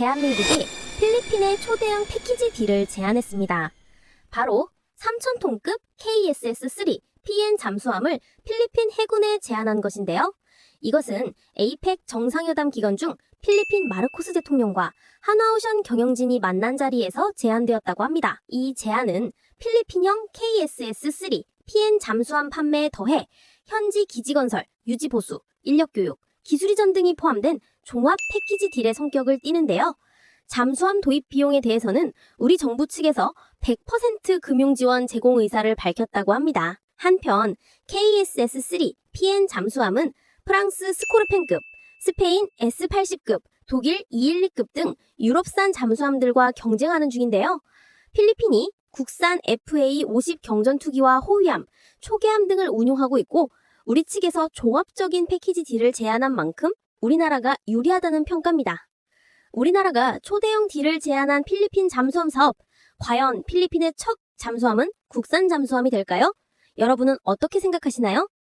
대한민국이 필리핀의 초대형 패키지 딜을 제안했습니다. 바로 3,000톤급 KSS-3 PN 잠수함을 필리핀 해군에 제안한 것인데요. 이것은 에이펙 정상회담 기간 중 필리핀 마르코스 대통령과 한화오션 경영진이 만난 자리에서 제안되었다고 합니다. 이 제안은 필리핀형 KSS-3 PN 잠수함 판매에 더해 현지 기지 건설, 유지 보수, 인력 교육, 기술 이전 등이 포함된 종합 패키지 딜의 성격을 띠는데요. 잠수함 도입 비용에 대해서는 우리 정부 측에서 100% 금융 지원 제공 의사를 밝혔다고 합니다. 한편 KSS-3 PN 잠수함은 프랑스 스코르펜급, 스페인 S80급, 독일 212급 등 유럽산 잠수함들과 경쟁하는 중인데요. 필리핀이 국산 FA50 경전투기와 호위함, 초계함 등을 운용하고 있고 우리 측에서 종합적인 패키지 딜을 제안한 만큼 우리나라가 유리하다는 평가입니다. 우리나라가 초대형 딜을 제안한 필리핀 잠수함 사업, 과연 필리핀의 첫 잠수함은 국산 잠수함이 될까요? 여러분은 어떻게 생각하시나요?